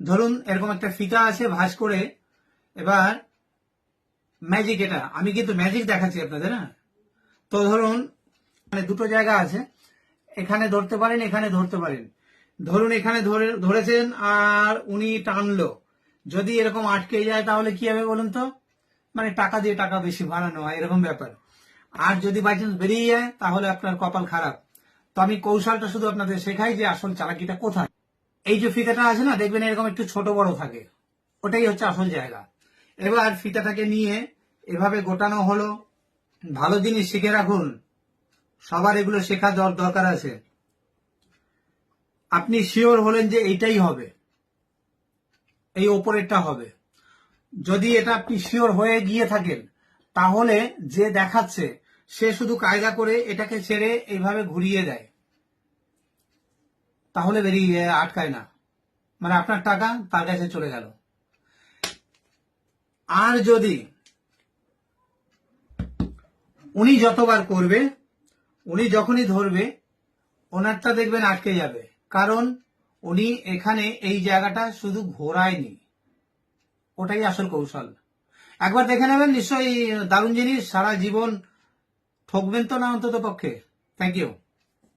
ধরুন এরকম একটা ফিতা আছে, ভাঁজ করে এবার ম্যাজিক এটা। আমি কিন্তু ম্যাজিক দেখাচ্ছি আপনাদের না তো ধরুন মানে দুটো জায়গা আছে। এখানে ধরতে পারেন, এখানে ধরতে পারেন। ধরুন এখানে ধরে, ধরেছেন আর উনি টানলো। যদি এরকম আটকে যায় তাহলে কি হবে বলুন তো? মানে টাকা দিয়ে টাকা বেশি বাড়ানো হয়, এরকম ব্যাপার। আর যদি বাই চান্স বেরিয়ে যায় তাহলে আপনার কপাল খারাপ। তো আমি কৌশলটা শুধু আপনাদের শেখাই যে আসল চালাকিটা কোথায়। এই যে ফিতাটা আছে না, দেখবেন এরকম একটু ছোট বড় থাকে। ওটাই হচ্ছে আসল জায়গা। এবার ফিতাটাকে নিয়ে এভাবে গোটানো হলো। ভালো জিনিস শিখে রাখুন। সবার এগুলো শেখা দরকার আছে। আপনি শিওর হলেন যে এইটাই হবে। এই ওপরেরটা হবে। যদি এটা আপনি শিওর হয়ে গিয়ে থাকেন, তাহলে যে দেখাচ্ছে, সে শুধু কায়দা করে এটাকে ছেড়ে এইভাবে ঘুরিয়ে দেয়। তাহলে বেরিয়ে আটকায় না। মানে আপনার টাকা তার কাছে চলে গেল। আর যদি উনি যতবার করবে, উনি যখনই ধরবে, ওনারটা দেখবেন আটকে যাবে। কারণ উনি এখানে এই জায়গাটা শুধু ঘোরায়নি। ওটাই আসল কৌশল। একবার দেখে নেবেন, নিশ্চয়ই দারুণ জিনিস, সারা জীবন ঠকবেন তো না অন্তত পক্ষে থ্যাংক ইউ